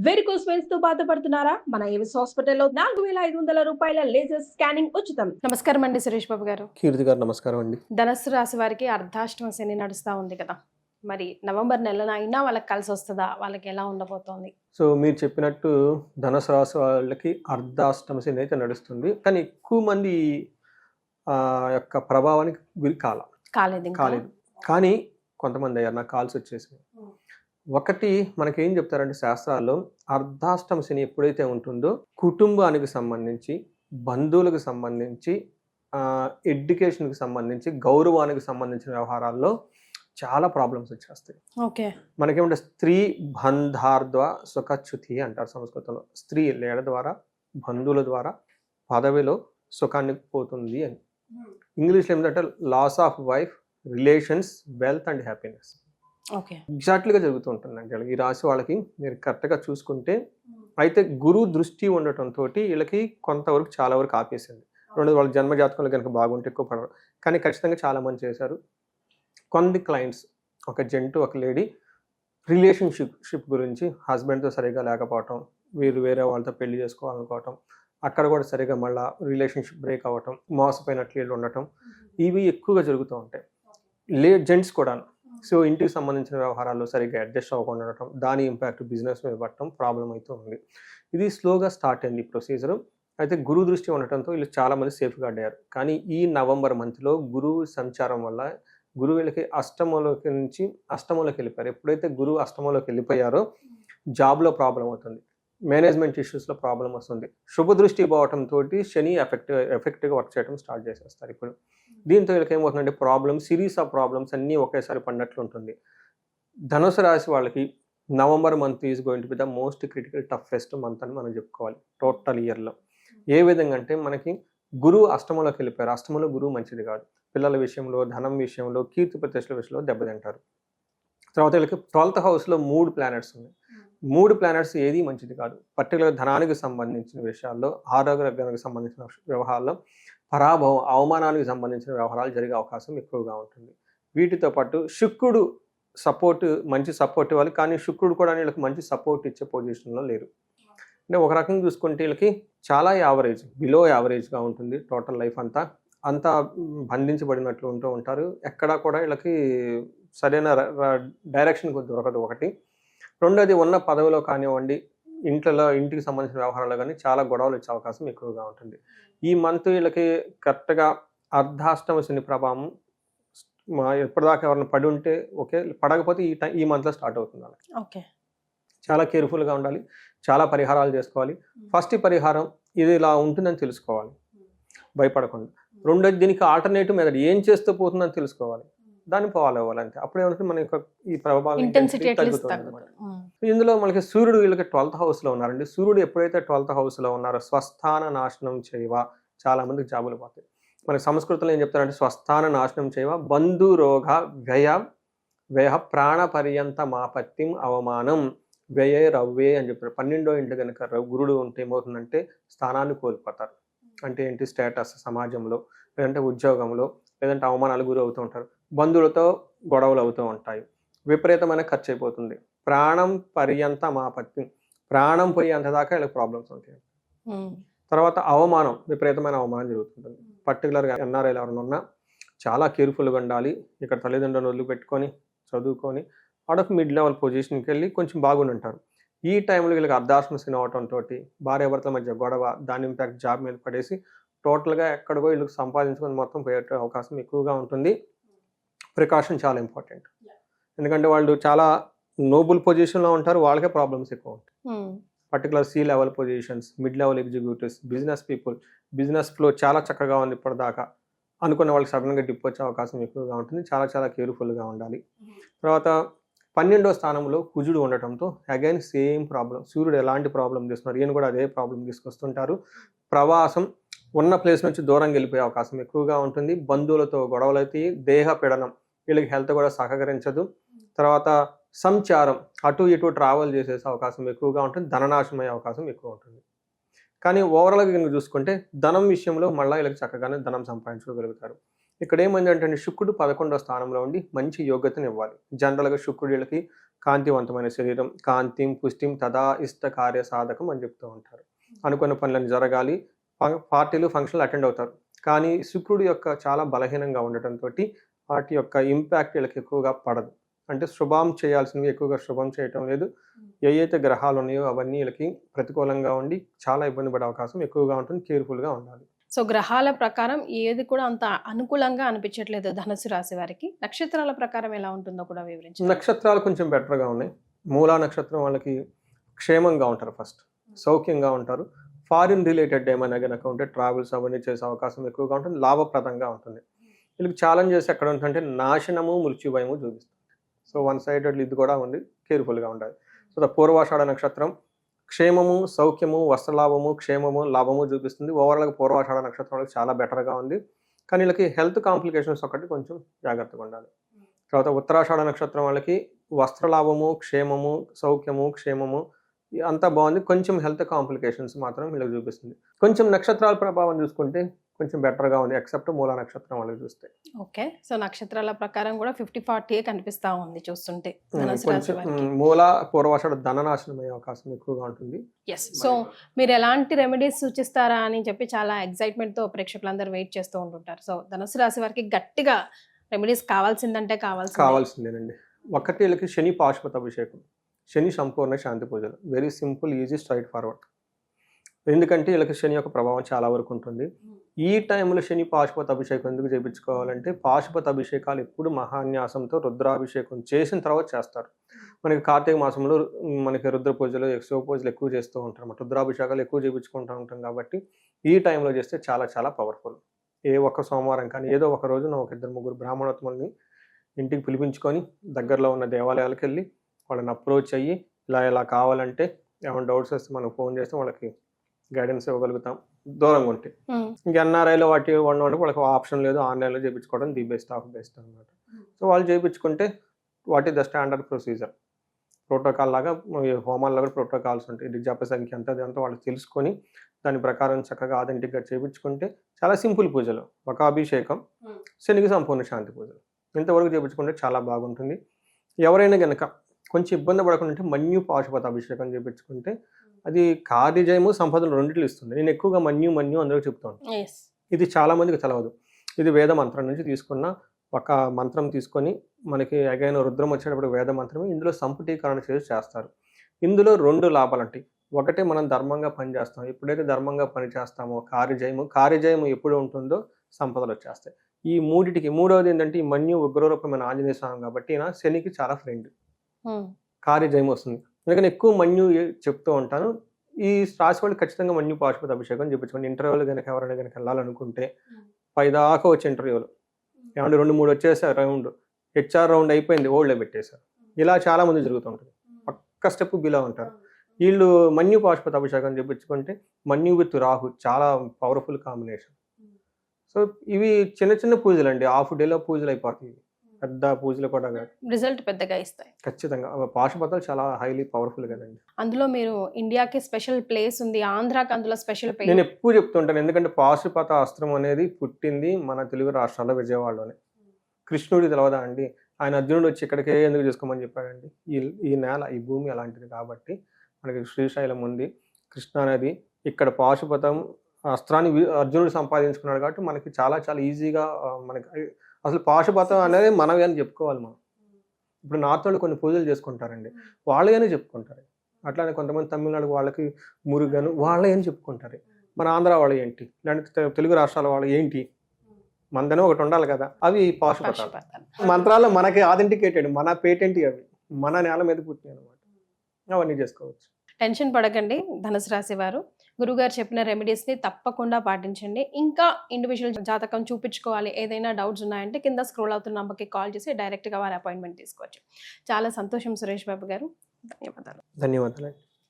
Varicose వెయిన్స్తో బాధపడుతున్నారా? మన Avis హాస్పిటల్లో నాలుగు వేల ఐదు వందల రూపాయల లేజర్ స్కానింగ్ ఉచితం. నమస్కారం అండి సురేష్ బాబు గారు. కీర్తి గారు నమస్కారం అండి. ధనస్సు రాశి వారికి అర్ధాష్టమ శని నడుస్తూ ఉంది కదా. మరి నవంబర్ నెలన అయినా వాళ్ళకి కలిసి వస్తుందా? వాళ్ళకి ఎలా ఉండబోతోంది? సో మీరు చెప్పినట్టు ధనుసు రాశి వాళ్ళకి అర్ధాష్టమ శని అయితే నడుస్తుంది. కానీ ఎక్కువ మంది ఆ యొక్క ప్రభావానికి గురి కాల. కాలేదు ఇంకా. కాలేదు. కానీ కొంతమంది అయ్యారు. నాకు కాల్స్ వచ్చేసినాయి. ఒకటి మనకి ఏం చెప్తారంటే శాస్త్రాల్లో అర్ధాష్టమ శని ఎప్పుడైతే ఉంటుందో కుటుంబానికి సంబంధించి బంధువులకు సంబంధించి ఎడ్యుకేషన్కి సంబంధించి గౌరవానికి సంబంధించిన వ్యవహారాల్లో చాలా ప్రాబ్లమ్స్ వచ్చేస్తాయి. ఓకే. మనకేమంటే స్త్రీ బంధార్ద్వ సుఖచ్యుతి అంటారు సంస్కృతంలో. స్త్రీ లేడ ద్వారా బంధువుల ద్వారా పదవిలో సుఖాన్ని పోతుంది అని. ఇంగ్లీష్లో ఏమిటంటే loss of wife relations wealth and happiness ఎగ్జాక్ట్లీగా జరుగుతూ ఉంటుంది ఈ రాశి వాళ్ళకి మీరు కరెక్ట్గా చూసుకుంటే అయితే గురువు దృష్టి ఉండటంతో వీళ్ళకి కొంతవరకు చాలా వరకు ఆపేసింది. రెండోది వాళ్ళ జన్మ జాతకంలో కనుక బాగుంటే ఎక్కువ పడరు కానీ ఖచ్చితంగా చాలా మంది చేశారు. కొంది క్లయింట్స్ ఒక జంటు ఒక లేడీ రిలేషన్షిప్ షిప్ గురించి హస్బెండ్తో సరిగా లేకపోవటం వీరు వేరే వాళ్ళతో పెళ్ళి చేసుకోవాలనుకోవటం అక్కడ కూడా సరిగా మళ్ళీ రిలేషన్షిప్ బ్రేక్ అవ్వటం మోసపోయినట్లు వీళ్ళు ఉండటం ఇవి ఎక్కువగా జరుగుతూ ఉంటాయి. లే జెంట్స్ కూడా సో ఇంటికి సంబంధించిన వ్యవహారాల్లో సరిగ్గా అడ్జస్ట్ అవ్వకుండా ఉండటం దాని ఇంపాక్ట్ బిజినెస్ మీద పడటం ప్రాబ్లం అయితే ఉంది. ఇది స్లోగా స్టార్ట్ అయింది ప్రొసీజర్ అయితే గురువు దృష్టి ఉండటంతో వీళ్ళు చాలా మంది సేఫ్గా అయ్యారు కానీ ఈ నవంబర్ మంత్లో గురువు సంచారం వల్ల గురువు వీళ్ళకి అష్టమంలోకి నుంచి అష్టమంలోకి వెళ్ళిపోయారు. ఎప్పుడైతే గురువు అష్టమంలోకి వెళ్ళిపోయారో జాబ్లో ప్రాబ్లం అవుతుంది. మేనేజ్మెంట్ ఇష్యూస్లో ప్రాబ్లం వస్తుంది. శుభ దృష్టి పోవటంతో శని ఎఫెక్ట్ ఎఫెక్ట్గా వర్క్ చేయడం స్టార్ట్ చేసేస్తారు ఇప్పుడు. దీంతో వీళ్ళకి ఏమవుతుందంటే ప్రాబ్లమ్ సిరీస్ ఆఫ్ ప్రాబ్లమ్స్ అన్నీ ఒకేసారి పడినట్లు ఉంటుంది. ధనుసు రాశి వాళ్ళకి November month is going to be the most critical toughest month అని మనం చెప్పుకోవాలి టోటల్ ఇయర్లో. ఏ విధంగా అంటే మనకి గురువు అష్టమంలోకి వెళ్ళిపోయారు. అష్టమంలో గురువు మంచిది కాదు. పిల్లల విషయంలో ధనం విషయంలో కీర్తి ప్రతిష్టల విషయంలో దెబ్బతింటారు. తర్వాత వీళ్ళకి ట్వెల్త్ హౌస్లో మూడు ప్లానెట్స్ ఉన్నాయి. మూడు ప్లానెట్స్ ఏది మంచిది కాదు. పర్టికులర్ ధనానికి సంబంధించిన విషయాల్లో ఆరోగ్యానికి సంబంధించిన వ్యవహారాల్లో పరాభవం అవమానానికి సంబంధించిన వ్యవహారాలు జరిగే అవకాశం ఎక్కువగా ఉంటుంది. వీటితో పాటు శుక్రుడు సపోర్ట్ మంచి సపోర్ట్ ఇవ్వాలి. కానీ శుక్రుడు కూడా వీళ్ళకి మంచి సపోర్ట్ ఇచ్చే పొజిషన్లో లేరు. అంటే ఒక రకంగా చూసుకుంటే వీళ్ళకి చాలా యావరేజ్ బిలో యావరేజ్గా ఉంటుంది టోటల్ లైఫ్ అంతా. అంతా బంధించబడినట్లు ఉంటూ ఉంటారు. ఎక్కడా కూడా వీళ్ళకి సరైన డైరెక్షన్ దొరకదు ఒకటి. రెండోది ఉన్న పదవిలో కానివ్వండి ఇంట్లో ఇంటికి సంబంధించిన వ్యవహారాలు కానీ చాలా గొడవలు వచ్చే అవకాశం ఎక్కువగా ఉంటుంది. ఈ మంత్ వీళ్ళకి కరెక్ట్గా అర్ధాష్టమ శని ప్రభావం మా ఎప్పటిదాకా ఎవరైనా పడి ఉంటే ఓకే పడకపోతే ఈ టైం ఈ మంత్లో స్టార్ట్ అవుతుంది ఓకే. చాలా కేర్ఫుల్గా ఉండాలి చాలా పరిహారాలు చేసుకోవాలి. ఫస్ట్ పరిహారం ఇది ఇలా ఉంటుందని తెలుసుకోవాలి. భయపడకుండా. రెండోది దీనికి ఆల్టర్నేటివ్ మెథడ్ ఏం చేస్తూ పోతుందని తెలుసుకోవాలి. దాన్ని ఫాలో అవ్వాలి అంతే అప్పుడు ఏమంటే మన యొక్క ఈ ప్రభావం ఇంటెన్సిటీ తగ్గుతుంది. ఇందులో మనకి సూర్యుడు వీళ్ళకి ట్వెల్త్ హౌస్లో ఉన్నారండి. సూర్యుడు ఎప్పుడైతే ట్వెల్త్ హౌస్లో ఉన్నారో స్వస్థాన నాశనం చేయవా? చాలా మందికి జాబులు పోతాయి. మనకి సంస్కృతంలో ఏం చెప్తారంటే స్వస్థాన నాశనం చేయవా? బంధు రోగ వ్యయ వ్యయ ప్రాణ పర్యంత మాపత్యం అవమానం వ్యయ రవ్వే అని చెప్పారు. పన్నెండో ఇంటి కనుక గురుడు ఉంటే ఏమవుతుందంటే స్థానాన్ని కోల్పోతారు. అంటే ఏంటి? స్టేటస్ సమాజంలో లేదంటే ఉద్యోగంలో లేదంటే అవమానాలు గురి అవుతూ ఉంటారు. బంధువులతో గొడవలు అవుతూ ఉంటాయి. విపరీతమైన ఖర్చు అయిపోతుంది ప్రాణం పర్యంత మాపత్యం ప్రాణం పోయేంత దాకా వీళ్ళకి ప్రాబ్లమ్స్ ఉంటాయి. తర్వాత అవమానం విపరీతమైన అవమానం జరుగుతుంటుంది. పర్టికులర్గా ఎన్ఆర్ఐలు ఎవరైనా ఉన్నా చాలా కేర్ఫుల్గా ఉండాలి ఇక్కడ తల్లిదండ్రులను వదిలిపెట్టుకొని చదువుకొని ఆడొక మిడ్ లెవెల్ పొజిషన్కి వెళ్ళి కొంచెం బాగుండి ఉంటారు. ఈ టైంలో వీళ్ళకి అర్ధాశ్మ సిన్ అవటంతో భార్యాభర్తల మధ్య గొడవ దాని ఇంపాక్ట్ జాబ్ మీద పడేసి టోటల్గా ఎక్కడికో వీళ్ళకి సంపాదించుకొని మొత్తం పోయే అవకాశం ఎక్కువగా ఉంటుంది. ప్రికాషన్ చాలా ఇంపార్టెంట్. ఎందుకంటే వాళ్ళు చాలా నోబుల్ పొజిషన్లో ఉంటారు వాళ్ళకే ప్రాబ్లమ్స్ ఎక్కువ ఉంటాయి. ఉమ్. Particular C level positions mid level executives business people business flow చాలా చక్కగా ఉంది ఇప్పటిదాకా. అనుకున్న వాళ్ళకి సడన్గా డిప్ వచ్చే అవకాశం ఎక్కువగా ఉంటుంది చాలా చాలా కేర్ఫుల్గా ఉండాలి. తర్వాత పన్నెండో స్థానంలో కుజుడు ఉండటంతో అగైన్ సేమ్ ప్రాబ్లం సూర్యుడు ఎలాంటి ప్రాబ్లం చేస్తున్నారు ఈయన కూడా అదే ప్రాబ్లం తీసుకొస్తుంటారు. ప్రవాసం ఉన్న ప్లేస్ నుంచి దూరంగా వెళ్ళిపోయే అవకాశం ఎక్కువగా ఉంటుంది బంధువులతో గొడవలు అయితే దేహ పీడనం వీళ్ళకి హెల్త్ కూడా సహకరించదు. తర్వాత సంచారం అటు ఇటు ట్రావెల్ చేసేసే అవకాశం ఎక్కువగా ఉంటుంది ధననాశం అయ్యే అవకాశం ఎక్కువ ఉంటుంది. కానీ ఓవరాల్గా కనుక చూసుకుంటే ధనం విషయంలో మళ్ళీ వీళ్ళకి చక్కగానే ధనం సంపాదించుకోగలుగుతారు. ఇక్కడ ఏమైందంటే శుక్రుడు పదకొండో స్థానంలో ఉండి మంచి యోగ్యతను ఇవ్వాలి. జనరల్గా శుక్రుడు వీళ్ళకి కాంతివంతమైన శరీరం కాంతిం పుష్టిం తదా ఇష్ట కార్య సాధకం అని చెప్తూ ఉంటారు. అనుకున్న పనులను జరగాలి పార్టీలు ఫంక్షన్లు అటెండ్ అవుతారు. కానీ శుక్రుడు యొక్క చాలా బలహీనంగా ఉండటంతో వాటి యొక్క ఇంపాక్ట్ వీళ్ళకి ఎక్కువగా పడదు. అంటే శుభం చేయాల్సినవి ఎక్కువగా శుభం చేయటం లేదు. ఏ అయితే గ్రహాలు ఉన్నాయో అవన్నీ వీళ్ళకి ప్రతికూలంగా ఉండి చాలా ఇబ్బంది పడే అవకాశం ఎక్కువగా ఉంటుంది కేర్ఫుల్గా ఉండాలి. సో గ్రహాల ప్రకారం ఏది కూడా అంత అనుకూలంగా అనిపించట్లేదు ధనుసు రాశి వారికి. నక్షత్రాల ప్రకారం ఎలా ఉంటుందో కూడా వివరించండి. నక్షత్రాలు కొంచెం బెటర్గా ఉన్నాయి. మూలా నక్షత్రం వాళ్ళకి క్షేమంగా ఉంటారు ఫస్ట్ సౌఖ్యంగా ఉంటారు. ఫారిన్ రిలేటెడ్ ఏమైనా కనుక ఉంటే ట్రావెల్స్ అవన్నీ చేసే అవకాశం ఎక్కువగా ఉంటుంది. లాభప్రదంగా ఉంటుంది. వీళ్ళకి ఛాలెంజ్ చేసి ఎక్కడ ఉంటుందంటే నాశనము మృత్యుభయము చూపిస్తుంది. సో వన్ సైడెడ్ ఇది కూడా ఉంది కేర్ఫుల్గా ఉండాలి. సో ద పూర్వాషాఢ నక్షత్రం క్షేమము సౌఖ్యము వస్త్రలాభము క్షేమము లాభము చూపిస్తుంది. ఓవరాల్గా పూర్వాషాఢ నక్షత్రం వాళ్ళకి చాలా బెటర్గా ఉంది. కానీ వీళ్ళకి హెల్త్ కాంప్లికేషన్స్ ఒకటి కొంచెం జాగ్రత్తగా ఉండాలి. తర్వాత ఉత్తరాషాఢ నక్షత్రం వాళ్ళకి వస్త్రలాభము క్షేమము సౌఖ్యము క్షేమము అంతా బాగుంది. కొంచెం హెల్త్ కాంప్లికేషన్స్ మాత్రం వీళ్ళకి చూపిస్తుంది. కొంచెం నక్షత్రాల ప్రభావం చూసుకుంటే కొంచెం బెటర్గా ఉంది ఎక్సెప్ట్ మూల నక్షత్రం వాళ్ళకి చూస్తే. ఓకే. సో నక్షత్రాల ప్రకారం కూడా ఫిఫ్టీ ఫార్టీ కనిపిస్తా ఉంది చూస్తుంటే మూల పూర్వాషాఢ ధననాశనం అయ్యే అవకాశం ఎక్కువగా ఉంటుంది. ఎస్ సో మీరు ఎలాంటి రెమెడీస్ సూచిస్తారా అని చెప్పి చాలా excitement తో ప్రేక్షకులందరూ వెయిట్ చేస్తూ ఉంటుంటారు. సో ధనుసు రాశి వారికి గట్టిగా రెమెడీస్ కావాల్సిందంటే కావాల్సింది. కావాల్సిందేనండి. ఒకటి వీళ్ళకి శని పాశుపత అభిషేకం శని సంపూర్ణ శాంతి పూజలు. Very simple easy straightforward ఎందుకంటే వీళ్ళకి శని యొక్క ప్రభావం చాలా వరకు ఉంటుంది. ఈ టైంలో శని పాశుపత అభిషేకం ఎందుకు చేయించుకోవాలంటే పాశుపత అభిషేకాలు ఎప్పుడు మహాన్యాసంతో రుద్రాభిషేకం చేసిన తర్వాత చేస్తారు. మనకి కార్తీక మాసంలో మనకి రుద్ర పూజలు ఎక్సో పూజలు ఎక్కువ చేస్తూ ఉంటారు అన్నమాట. రుద్రాభిషేకాలు ఎక్కువ చేయించుకుంటూ ఉంటాం కాబట్టి ఈ టైంలో చేస్తే చాలా చాలా పవర్ఫుల్ ఏ ఒక్క సోమవారం కానీ ఏదో ఒక రోజున ఒక ఇద్దరు ముగ్గురు బ్రాహ్మణోత్తముల్ని ఇంటికి పిలిపించుకొని దగ్గరలో ఉన్న దేవాలయాలకు వెళ్ళి వాళ్ళని అప్రోచ్ అయ్యి ఇలా ఇలా కావాలంటే ఏమైనా డౌట్స్ వస్తే మనం ఫోన్ చేస్తే వాళ్ళకి గైడెన్స్ ఇవ్వగలుగుతాం. దూరంగా ఉంటే. ఇంకా ఎన్ఆర్ఐలో వాటి వన్ అంటే వాళ్ళకి ఆప్షన్ లేదు ఆన్లైన్లో చేయించుకోవడం ది బెస్ట్ ఆఫ్ బెస్ట్ అనమాట సో వాళ్ళు చేయించుకుంటే what is the standard procedure? Protocol లాగా హోమాల్లో కూడా ప్రోటోకాల్స్ ఉంటాయి. ఇది జప సంఖ్య అంతా అదంతా వాళ్ళు తెలుసుకొని దాని ప్రకారం చక్కగా ఆథెంటిక్గా చేయించుకుంటే చాలా సింపుల్ పూజలు. ఒక అభిషేకం. శనికి సంపూర్ణ శాంతి పూజలు. ఇంతవరకు చేయించుకుంటే చాలా బాగుంటుంది. ఎవరైనా గనక కొంచెం ఇబ్బంది పడకుండా ఉంటే మన్యు పాశుపత అభిషేకం చేయించుకుంటే అది కార్యజయము సంపదలు రెండిట్లు ఇస్తుంది. నేను ఎక్కువగా మన్యు మన్యు అందరూ చెప్తాను. ఇది చాలా మందికి తెలవదు. ఇది వేద మంత్రం నుంచి తీసుకున్న ఒక మంత్రం తీసుకొని మనకి అగైన్ రుద్రం వచ్చేటప్పుడు వేద మంత్రమే ఇందులో సంపుటీకరణ చేసి చేస్తారు. ఇందులో రెండు లాభాలు ఉంటాయి. ఒకటి మనం ధర్మంగా పని చేస్తాం ఎప్పుడైతే ధర్మంగా పని చేస్తామో కార్యజయము కార్యజయము ఎప్పుడు ఉంటుందో సంపదలు వచ్చేస్తాయి. ఈ మూడిటికి మూడవది ఏంటంటే ఈ మన్యు ఉగ్రరూపమైన ఆంజనేయ స్వామి కాబట్టి ఈయన శనికి చాలా ఫ్రెండ్ కార్యజయం వస్తుంది. అందుకని ఎక్కువ మన్యు చెప్తూ ఉంటాను. ఈ రాశి వాళ్ళు ఖచ్చితంగా మన్యు పాశుపత అభిషేకం చెప్పించుకోండి ఇంటర్వ్యూలు కనుక ఎవరైనా కనుక వెళ్ళాలనుకుంటే పైదాకా వచ్చే ఇంటర్వ్యూలు. ఏమంటే రెండు మూడు వచ్చేసారు రౌండ్. హెచ్ఆర్ రౌండ్ అయిపోయింది ఓల్డ్ పెట్టేశారు. ఇలా చాలా మంది జరుగుతుంటుంది పక్క స్టెప్ బిలో ఉంటారు. వీళ్ళు మన్యు పాశుపత అభిషేకం చెప్పించుకుంటే మన్యు విత్ రాహు చాలా పవర్ఫుల్ కాంబినేషన్ సో ఇవి చిన్న చిన్న పూజలు అండి హాఫ్ డేలో పూజలు అయిపోతాయి. పెద్ద పూజలు కూడా రిజల్ట్ పెద్దగా ఇస్తాయి. ఖచ్చితంగా. పాశుపతాలు చాలా హైలీ పవర్ఫుల్ కదండి. అందులో మీరు ఇండియాకి స్పెషల్ ప్లేస్ ఉంది ఆంధ్రాకి అందులో స్పెషల్ నేను ప్లేస్ ఎప్పుడు చెప్తుంటాను ఎందుకంటే పాశుపత అస్త్రం అనేది పుట్టింది మన తెలుగు రాష్ట్రాల్లో విజయవాడలోనే. కృష్ణుడి తెలవదా అండి? ఆయన అర్జునుడు వచ్చి ఇక్కడికే ఎందుకు చేసుకోమని చెప్పాడండి? ఈ ఈ నేల ఈ భూమి అలాంటిది కాబట్టి మనకి శ్రీశైలం ఉంది. కృష్ణా నది ఇక్కడ పాశుపతం అస్త్రాన్ని అర్జునుడు సంపాదించుకున్నాడు కాబట్టి మనకి చాలా చాలా ఈజీగా మనకి అసలు పాశుపతం అనేది మనవి అని చెప్పుకోవాలి మనం. ఇప్పుడు నార్త్ వాళ్ళు కొన్ని పూజలు చేసుకుంటారండి. వాళ్ళగానే చెప్పుకుంటారు. అట్లానే కొంతమంది తమిళనాడు వాళ్ళకి మురుగను వాళ్ళే అని చెప్పుకుంటారు. మన ఆంధ్ర వాళ్ళు ఏంటి? లేదంటే తెలుగు రాష్ట్రాల వాళ్ళు ఏంటి? మనదనే ఒకటి ఉండాలి కదా. అవి పాశుపతాలు. పక్షపాతం మంత్రాలు మనకి ఆథెంటికేటెడ్ మన పేటెంట్ అవి. మన నేల మీద పుట్టినాయి అనమాట అవన్నీ చేసుకోవచ్చు. టెన్షన్ పడకండి ధనుసు రాశి వారు గురుగారు చెప్పిన రెమెడీస్ని తప్పకుండా పాటించండి. ఇంకా ఇండివిజువల్ జాతకం చూపించుకోవాలి ఏదైనా డౌట్స్ ఉన్నాయంటే కింద స్క్రోల్ అవుతున్న నంబర్కి కాల్ చేసి డైరెక్ట్గా వారి అపాయింట్మెంట్ తీసుకోవచ్చు. చాలా సంతోషం సురేష్ బాబు గారు. ధన్యవాదాలు. ధన్యవాదాలు.